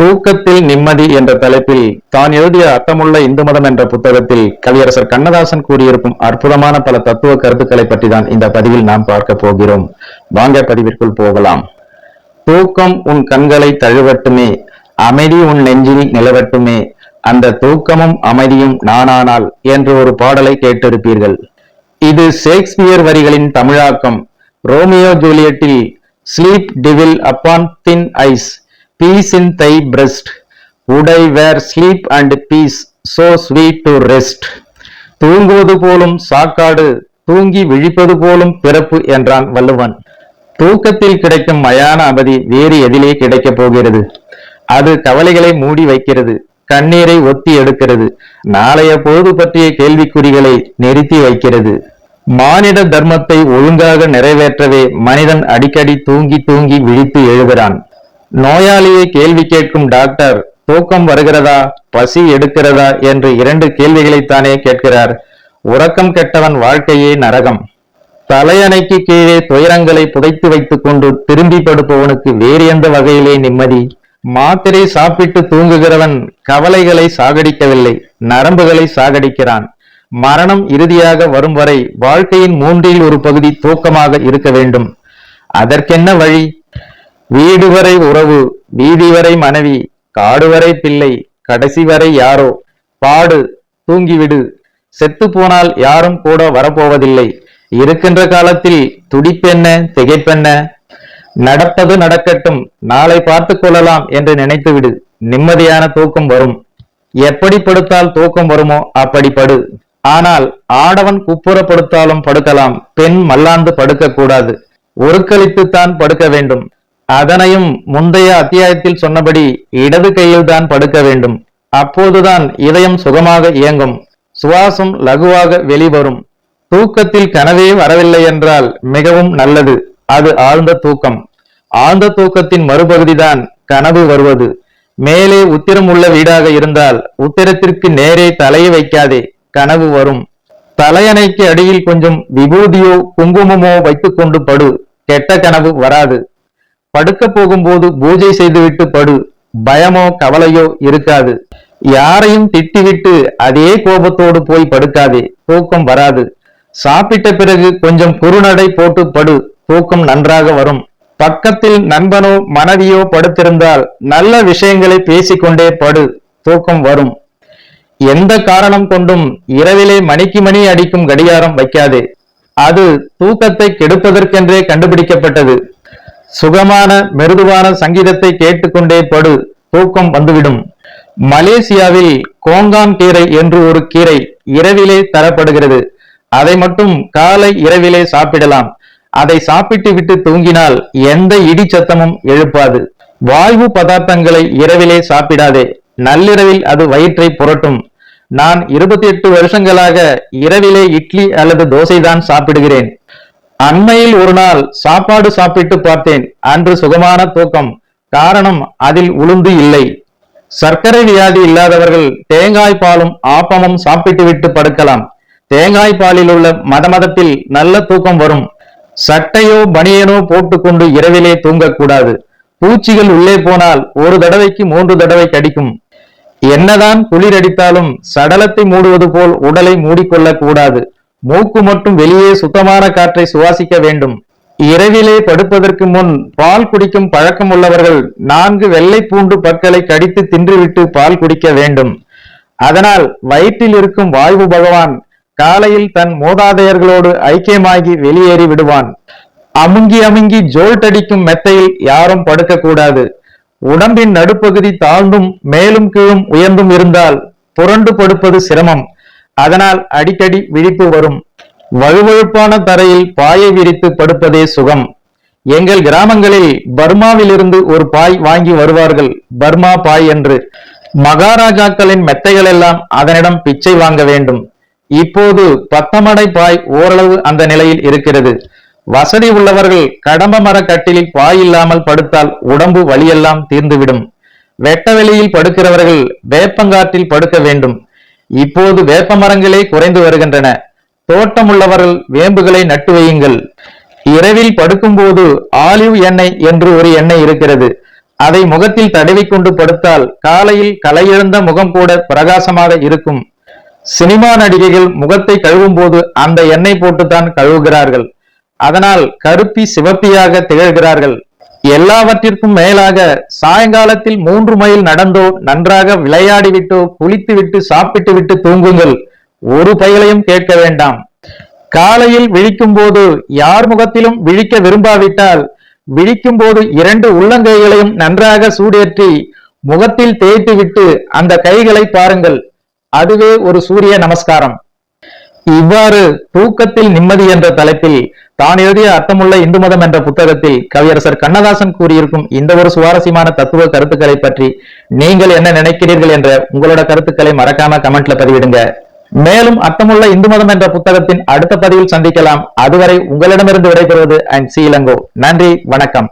தூக்கத்தில் நிம்மதி என்ற தலைப்பில் தான் எழுதிய அர்த்தமுள்ள இந்து மதம் என்ற புத்தகத்தில் கவியரசர் கண்ணதாசன் கூறியிருக்கும் அற்புதமான பல தத்துவ கருத்துக்களை பற்றி தான் இந்த பதிவில் நாம் பார்க்க போகிறோம். வாங்க பதிவிற்குள் போகலாம். தூக்கம் உன் கண்களை தழுவட்டுமே அமைதி உன் நெஞ்சில் நிலவட்டுமே அந்த தூக்கமும் அமைதியும் நானானால் என்று ஒரு பாடலை கேட்டிருப்பீர்கள். இது ஷேக்ஸ்பியர் வரிகளின் தமிழாக்கம். Romeo ஜூலியட்டில் sleep dwell upon thine eyes peace in thy breast would I were sleep and peace so sweet to rest தூங்குவது போலும் சாக்காடு தூங்கி விழிப்பது போலும் பிறப்பு என்றான் வள்ளுவன். தூக்கத்தில் கிடைக்கும் மயான அவதி வேறு எதிலே கிடைக்கப் போகிறது. அது கவலைகளை மூடி வைக்கிறது கண்ணீரை ஒத்தி எடுக்கிறது. நாளைய பொழுது பற்றிய கேள்விக்குறிகளை நிறுத்தி வைக்கிறது. மானிட தர்மத்தை ஒழுங்காக நிறைவேற்றவே மனிதன் அடிக்கடி தூங்கி தூங்கி விழித்து எழுகிறான். நோயாளியை கேள்வி கேட்கும் டாக்டர் தூக்கம் வருகிறதா பசி எடுக்கிறதா என்று இரண்டு கேள்விகளைத்தானே கேட்கிறார். உறக்கம் கெட்டவன் வாழ்க்கையே நரகம். தலையணைக்கு கீழே துயரங்களை புதைத்து வைத்துக் கொண்டு திரும்பி படுப்பவனுக்கு வேறு எந்த வகையிலே நிம்மதி? மாத்திரை சாப்பிட்டு தூங்குகிறவன் கவலைகளை சாகடிக்கவில்லை நரம்புகளை சாகடிக்கிறான். மரணம் இறுதியாக வரும் வரை வாழ்க்கையின் மூன்றில் ஒரு பகுதி தூக்கமாக இருக்க வேண்டும். அதற்கென்ன வழி? வீடு வரை உறவு வீதி வரை மனைவி காடு வரை பிள்ளை கடைசி வரை யாரோ பாடு தூங்கிவிடு. செத்து போனால் யாரும் கூட வரப்போவதில்லை. இருக்கின்ற காலத்தில் துடிப்பென்ன திகைப்பென்ன? நடப்பது நடக்கட்டும் நாளை பார்த்து கொள்ளலாம் என்று நினைத்துவிடு. நிம்மதியான தூக்கம் வரும். எப்படி படுத்தால் தூக்கம் வருமோ அப்படி படு. ஆனால் ஆடவன் குப்புறப்படுத்தாலும் படுக்கலாம் பெண் மல்லாந்து படுக்க கூடாது ஒருக்களித்துத்தான் படுக்க வேண்டும். அதனையும் முந்தைய அத்தியாயத்தில் சொன்னபடி இடது கையில் தான் படுக்க வேண்டும். அப்போதுதான் இதயம் சுகமாக இயங்கும். சுவாசம் லகுவாக வெளிவரும். தூக்கத்தில் கனவே வரவில்லை என்றால் மிகவும் நல்லது. அது ஆழ்ந்த தூக்கம். ஆழ்ந்த தூக்கத்தின் மறுபகுதிதான் கனவு வருவது. மேலே உத்திரம் உள்ள வீடாக இருந்தால் உத்திரத்திற்கு நேரே தலையை வைக்காதே கனவு வரும். தலையணைக்கு அடியில் கொஞ்சம் விபூதியோ குங்குமமோ வைத்துக்கொண்டு படு. கெட்ட கனவு வராது. படுக்க போகும்போது பூஜை செய்துவிட்டு படு. பயமோ கவலையோ இருக்காது. யாரையும் திட்டிவிட்டு அதே கோபத்தோடு போய் படுக்காதே. தூக்கம் வராது. சாப்பிட்ட பிறகு கொஞ்சம் குறுநடை போட்டு படு. தூக்கம் நன்றாக வரும். பக்கத்தில் நண்பனோ மனைவியோ படுத்திருந்தால் நல்ல விஷயங்களை பேசிக்கொண்டே படு. தூக்கம் வரும். எந்த காரணம் கொண்டும் இரவிலே மணிக்கு மணி அடிக்கும் கடிகாரம் வைக்காதே. அது தூக்கத்தை கெடுப்பதற்கென்றே கண்டுபிடிக்கப்பட்டது. சுகமான மிருதுவான சங்கீதத்தை கேட்டுக்கொண்டே படு தூக்கம் வந்துவிடும். மலேசியாவில் கோங்கான் கீரை என்று ஒரு கீரை இரவிலே தரப்படுகிறது. அதை மட்டும் காலை இரவிலே சாப்பிடலாம். அதை சாப்பிட்டு விட்டு தூங்கினால் எந்த இடி சத்தமும் எழுப்பாது. வாயு பதார்த்தங்களை இரவிலே சாப்பிடாதே. நள்ளிரவில் அது வயிற்றை புரட்டும். நான் இருபத்தி எட்டு வருஷங்களாக இரவிலே இட்லி அல்லது தோசைதான் சாப்பிடுகிறேன். அண்மையில் ஒரு நாள் சாப்பாடு சாப்பிட்டு பார்த்தேன். அன்று சுகமான தூக்கம். காரணம் அதில் உளுந்து இல்லை. சர்க்கரை வியாதி இல்லாதவர்கள் தேங்காய் பாலும் ஆப்பமும் சாப்பிட்டு விட்டு படுக்கலாம். தேங்காய் பாலில் உள்ள மதமதத்தில் நல்ல தூக்கம் வரும். சட்டையோ பனியனோ போட்டுக்கொண்டு இரவிலே தூங்கக்கூடாது. பூச்சிகள் உள்ளே போனால் ஒரு தடவைக்கு மூன்று தடவை கடிக்கும். என்னதான் குளிர் அடித்தாலும் சடலத்தை மூடுவது போல் உடலை மூடிக்கொள்ளக் கூடாது மூக்கு மட்டும் வெளியே சுத்தமான காற்றை சுவாசிக்க வேண்டும். இரவிலே படுப்பதற்கு முன் பால் குடிக்கும் பழக்கம் உள்ளவர்கள் நான்கு வெள்ளை பூண்டு பற்களை கடித்து தின்றுவிட்டு பால் குடிக்க வேண்டும். அதனால் வயிற்றில் இருக்கும் வாய்வு பகவான் காலையில் தன் மூதாதையர்களோடு ஐக்கியமாகி வெளியேறி விடுவான். அமுங்கி அமுங்கி ஜோல்டடிக்கும் மெத்தையில் யாரும் படுக்க கூடாது உடம்பின் நடுப்பகுதி தாழ்ந்தும் மேலும் கீழும் உயர்ந்தும் இருந்தால் புரண்டு படுப்பது சிரமம். அதனால் அடிக்கடி விழிப்பு வரும். வழுவழுப்பான தரையில் பாயை விரித்து படுப்பதே சுகம். எங்கள் கிராமங்களில் பர்மாவிலிருந்து ஒரு பாய் வாங்கி வருவார்கள். பர்மா பாய் என்று. மகாராஜாக்களின் மெத்தைகள் எல்லாம் அதனிடம் பிச்சை வாங்க வேண்டும். இப்போது பத்தமடை பாய் ஓரளவு அந்த நிலையில் இருக்கிறது. வசதி உள்ளவர்கள் கடம்ப மர கட்டிலில் பாய் இல்லாமல் படுத்தால் உடம்பு வலியெல்லாம் தீர்ந்துவிடும். வெட்ட வெளியில் படுக்கிறவர்கள் வேப்பங்காற்றில் படுக்க வேண்டும். இப்போது வேப்ப மரங்களே குறைந்து வருகின்றன. தோட்டம் உள்ளவர்கள் வேம்புகளை நட்டு வையுங்கள். இரவில் படுக்கும்போது ஆலிவ் எண்ணெய் என்று ஒரு எண்ணெய் இருக்கிறது. அதை முகத்தில் தடவி கொண்டு படுத்தால் காலையில் கலையெழுந்த முகம் கூட பிரகாசமாக இருக்கும். சினிமா நடிகைகள் முகத்தை கழுவும் போது அந்த எண்ணெய் போட்டுத்தான் கழுவுகிறார்கள். அதனால் கருப்பி சிவப்பியாக திகழ்கிறார்கள். எல்லாவற்றிற்கும் மேலாக சாயங்காலத்தில் மூன்று மைல் நடந்தோ நன்றாக விளையாடிவிட்டோ குளித்துவிட்டு சாப்பிட்டு விட்டு தூங்குங்கள். ஒரு பயலையும் கேட்க வேண்டாம். காலையில் விழிக்கும் போது யார் முகத்திலும் விழிக்க விரும்பாவிட்டால் விழிக்கும் போது இரண்டு உள்ளங்கைகளையும் நன்றாக சூடேற்றி முகத்தில் தேய்த்து விட்டு அந்த கைகளை பாருங்கள். அதுவே ஒரு சூரிய நமஸ்காரம். இவ்வாறு தூக்கத்தில் நிம்மதி என்ற தலைப்பில் தான் எழுதிய அர்த்தமுள்ள இந்து மதம் என்ற புத்தகத்தில் கவியரசர் கண்ணதாசன் கூறியிருக்கும் இந்த ஒரு சுவாரஸ்யமான தத்துவ கருத்துக்களை பற்றி நீங்கள் என்ன நினைக்கிறீர்கள் என்ற உங்களோட கருத்துக்களை மறக்காம கமெண்ட்ல பதிவிடுங்க. மேலும் அர்த்தமுள்ள இந்து மதம் என்ற புத்தகத்தின் அடுத்த பதிவில் சந்திக்கலாம். அதுவரை உங்களிடமிருந்து விடைபெறுவது அண்ட் சீலங்கோ நன்றி வணக்கம்.